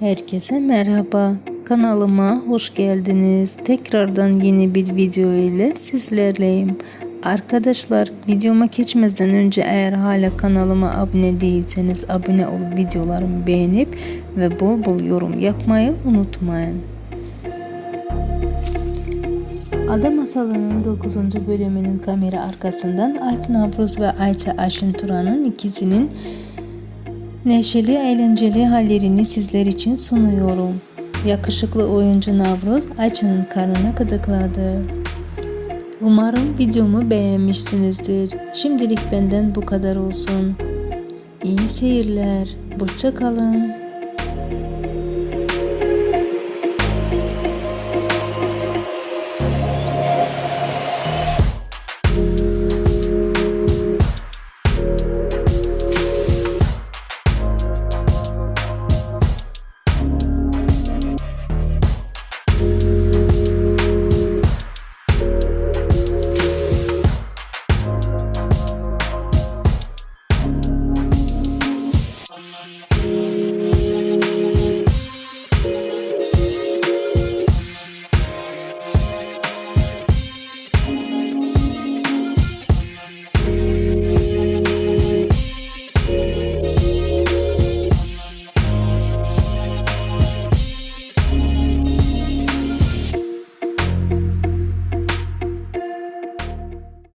Herkese merhaba. Kanalıma hoş geldiniz. Tekrardan yeni bir video ile sizlerleyim. Arkadaşlar videoma geçmeden önce eğer hala kanalıma abone değilseniz abone olup videolarımı beğenip ve bol bol yorum yapmayı unutmayın. Ada Masalı'nın 9. bölümünün kamera arkasından Alp Navruz ve Ayça Aşın Turan'ın ikisinin neşeli eğlenceli hallerini sizler için sunuyorum. Yakışıklı oyuncu Navruz Ayça'nın karnına gıdıkladı. Umarım videomu beğenmişsinizdir. Şimdilik benden bu kadar olsun. İyi seyirler. Hoşça kalın.